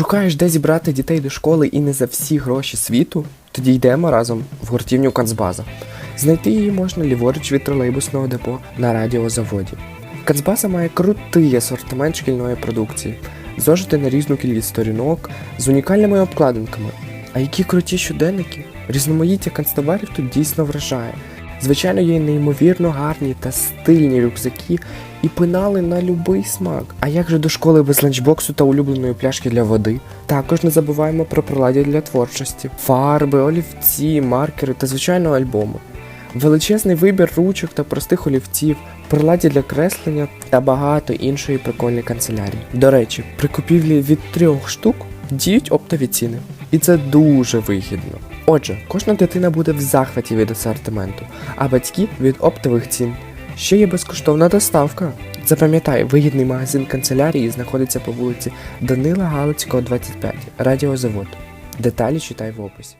Шукаєш, де зібрати дітей до школи і не за всі гроші світу? Тоді йдемо разом в гуртівню Канцбаза. Знайти її можна ліворуч від тролейбусного депо на радіозаводі. Канцбаза має крутий асортимент шкільної продукції, зожити на різну кількість сторінок з унікальними обкладинками. А які круті щоденники? Різноманіття канцтоварів тут дійсно вражає. Звичайно, є неймовірно гарні та стильні рюкзаки і пенали на любий смак. А як же до школи без ланчбоксу та улюбленої пляшки для води? Також не забуваємо про приладдя для творчості, фарби, олівці, маркери та звичайно альбоми. Величезний вибір ручок та простих олівців, приладдя для креслення та багато іншої прикольної канцелярії. До речі, при купівлі від трьох штук діють оптові ціни. І це дуже вигідно. Отже, кожна дитина буде в захваті від асортименту, а батьки від оптових цін. Ще є безкоштовна доставка. Запам'ятай, вигідний магазин канцелярії знаходиться по вулиці Данила Галицького, 25, Радіозавод. Деталі читай в описі.